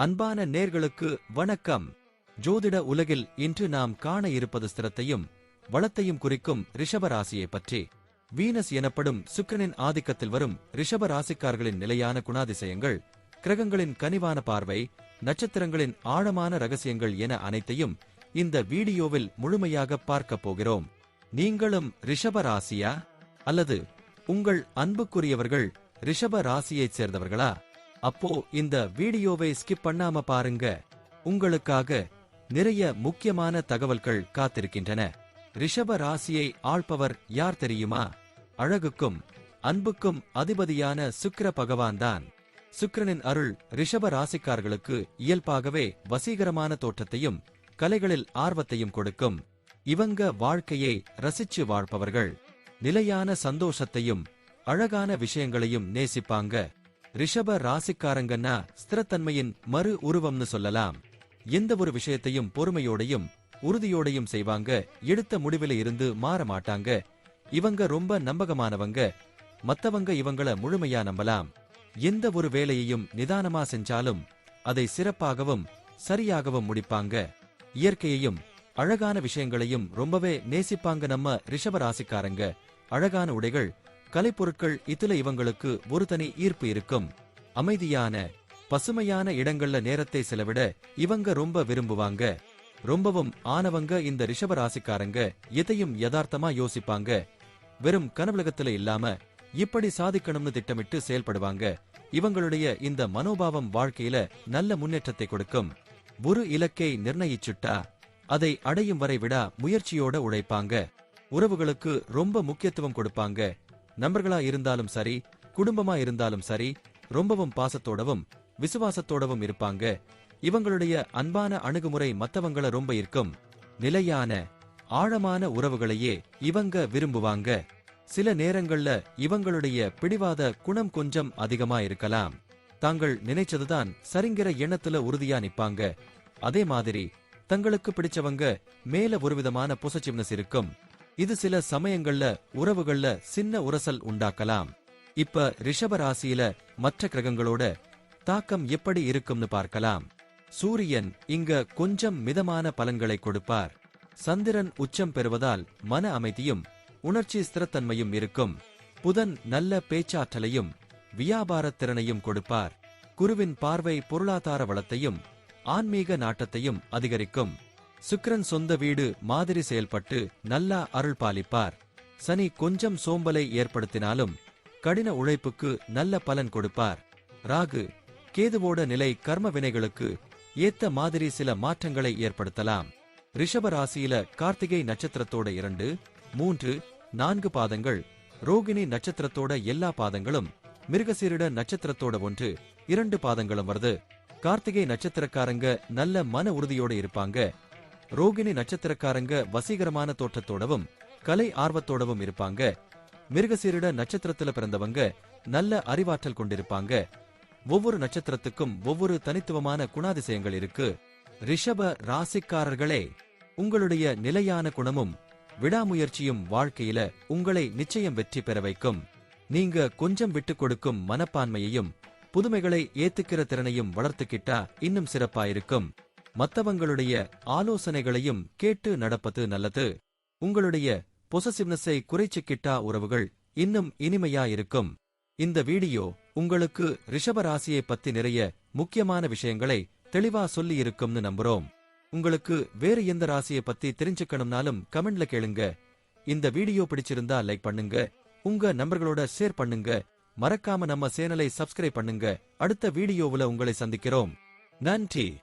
அன்பான நேர்களுக்கு வணக்கம். ஜோதிட உலகில் இன்று நாம் காண இருப்பது ஸ்திரத்தையும் வளத்தையும் குறிக்கும் ரிஷபராசியை பற்றி. வீனஸ் எனப்படும் சுக்கிரனின் ஆதிக்கத்தில் வரும் ரிஷபராசிக்காரர்களின் நிலையான குணாதிசயங்கள் கிரகங்களின் கனிவான பார்வை நட்சத்திரங்களின் ஆழமான ரகசியங்கள் என அனைத்தையும் இந்த வீடியோவில் முழுமையாக பார்க்கப் போகிறோம். நீங்களும் ரிஷபராசியா? அல்லது உங்கள் அன்புக்குரியவர்கள் ரிஷப ராசியைச் சேர்ந்தவர்களா? அப்போ இந்த வீடியோவை ஸ்கிப் பண்ணாம பாருங்க. உங்களுக்காக நிறைய முக்கியமான தகவல்கள் காத்திருக்கின்றன. ரிஷப ராசியை ஆள்பவர் யார் தெரியுமா? அழகுக்கும் அன்புக்கும் அதிபதியான சுக்கிர பகவான்தான். சுக்கிரனின் அருள் ரிஷப ராசிக்காரர்களுக்கு இயல்பாகவே வசீகரமான தோற்றத்தையும் கலைகளில் ஆர்வத்தையும் கொடுக்கும். இவங்க வாழ்க்கையை ரசிச்சு வாழ்பவர்கள். நிலையான சந்தோஷத்தையும் அழகான விஷயங்களையும் நேசிப்பாங்க. ரிஷப ராசிக்காரங்கன்னா ஸ்திரத்தன்மையின் மறு உருவம்னு சொல்லலாம். எந்த ஒரு விஷயத்தையும் பொறுமையோடையும் உறுதியோடையும் செய்வாங்க எடுத்த முடிவில இருந்து மாற மாட்டாங்க. இவங்க ரொம்ப நம்பகமானவங்க மத்தவங்க இவங்கள முழுமையா நம்பலாம். எந்த ஒரு வேலையையும் நிதானமா செஞ்சாலும் அதை சிறப்பாகவும் சரியாகவும் முடிப்பாங்க. இயற்கையையும் அழகான விஷயங்களையும் ரொம்பவே நேசிப்பாங்க நம்ம ரிஷப ராசிக்காரங்க. அழகான உடைகள் கலைப்பொருட்கள் இதுல இவங்களுக்கு ஒரு தனி ஈர்ப்பு இருக்கும். அமைதியான பசுமையான இடங்கள்ல நேரத்தை செலவிட இவங்க ரொம்ப விரும்புவாங்க. ரொம்பவும் ஆனவங்க இந்த ரிஷப ராசிக்காரங்க எதையும் யதார்த்தமா யோசிப்பாங்க. வெறும் கனவுலகத்துல இல்லாம இப்படி சாதிக்கணும்னு திட்டமிட்டு செயல்படுவாங்க. இவங்களுடைய இந்த மனோபாவம் வாழ்க்கையில நல்ல முன்னேற்றத்தை கொடுக்கும். ஒரு இலக்கை நிர்ணயிச்சுட்டா அதை அடையும் வரை விடா முயற்சியோட உழைப்பாங்க. உறவுகளுக்கு ரொம்ப முக்கியத்துவம் கொடுப்பாங்க. நண்பர்களா இருந்தாலும் சரி குடும்பமா இருந்தாலும் சரி ரொம்பவும் பாசத்தோடவும் விசுவாசத்தோடவும் இருப்பாங்க. இவங்களுடைய அன்பான அணுகுமுறை மத்தவங்கள ரொம்ப இருக்கும் நிலையான ஆழமான உறவுகளையே இவங்க விரும்புவாங்க. சில நேரங்கள்ல இவங்களுடைய பிடிவாத குணம் கொஞ்சம் அதிகமா இருக்கலாம். தாங்கள் நினைச்சதுதான் சரிங்கிற எண்ணத்துல உறுதியா நிப்பாங்க. அதே மாதிரி தங்களுக்கு பிடிச்சவங்க மேல ஒரு விதமான பொசச்சிவ்னஸ் இருக்கும். இது சில சமயங்கள்ல உறவுகள்ல சின்ன உரசல் உண்டாக்கலாம். இப்ப ரிஷப ராசியில மற்ற கிரகங்களோட தாக்கம் எப்படி இருக்கும்னு பார்க்கலாம். சூரியன் இங்க கொஞ்சம் மிதமான பலன்களை கொடுப்பார். சந்திரன் உச்சம் பெறுவதால் மன அமைதியும் உணர்ச்சி ஸ்திரத்தன்மையும் இருக்கும். புதன் நல்ல பேச்சாற்றலையும் வியாபார திறனையும் கொடுப்பார். குருவின் பார்வை பொருளாதார வளத்தையும் ஆன்மீக நாட்டத்தையும் அதிகரிக்கும். சுக்கிரன் சொந்த வீடு மாதிரி செயல்பட்டு நல்லா அருள் பாலிப்பார். சனி கொஞ்சம் சோம்பலை ஏற்படுத்தினாலும் கடின உழைப்புக்கு நல்ல பலன் கொடுப்பார். ராகு கேதுவோட நிலை கர்ம வினைகளுக்கு ஏத்த மாதிரி சில மாற்றங்களை ஏற்படுத்தலாம். ரிஷப ராசியில கார்த்திகை நட்சத்திரத்தோட இரண்டு மூன்று நான்கு பாதங்கள் ரோகிணி நட்சத்திரத்தோட எல்லா பாதங்களும் மிருகசீரிட நட்சத்திரத்தோட ஒன்று இரண்டு பாதங்களும் வருது. கார்த்திகை நட்சத்திரக்காரங்க நல்ல மன உறுதியோட இருப்பாங்க. ரோகிணி நட்சத்திரக்காரங்க வசீகரமான தோற்றத்தோடவும் கலை ஆர்வத்தோடவும் இருப்பாங்க. மிருகசீரிட நட்சத்திரத்துல பிறந்தவங்க நல்ல அறிவாற்றல் கொண்டிருப்பாங்க. ஒவ்வொரு நட்சத்திரத்துக்கும் ஒவ்வொரு தனித்துவமான குணாதிசயங்கள் இருக்கு. ரிஷப ராசிக்காரர்களே உங்களுடைய நிலையான குணமும் விடாமுயற்சியும் வாழ்க்கையில உங்களை நிச்சயம் வெற்றி பெற வைக்கும். நீங்க கொஞ்சம் விட்டுக் கொடுக்கும் மனப்பான்மையையும் புதுமைகளை ஏத்துக்கிற திறனையும் வளர்த்துக்கிட்டா இன்னும் சிறப்பாயிருக்கும். மத்தவங்களுடைய ஆலோசனைகளையும் கேட்டு நடப்பது நல்லது. உங்களுடைய பொசசிவ்னஸை குறைச்சுக்கிட்டா உறவுகள் இன்னும் இனிமையா இருக்கும் இந்த வீடியோ உங்களுக்கு ரிஷபராசியை பத்தி நிறைய முக்கியமான விஷயங்களை தெளிவா சொல்லி இருக்கும்னு நம்புறோம். உங்களுக்கு வேறு எந்த ராசியை பத்தி தெரிஞ்சுக்கணும்னாலும் கமெண்ட்ல கேளுங்க. இந்த வீடியோ பிடிச்சிருந்தா லைக் பண்ணுங்க. உங்க நம்பர்களோட ஷேர் பண்ணுங்க. மறக்காம நம்ம சேனலை சப்ஸ்கிரைப் பண்ணுங்க. அடுத்த வீடியோவுல உங்களை சந்திக்கிறோம். நன்றி.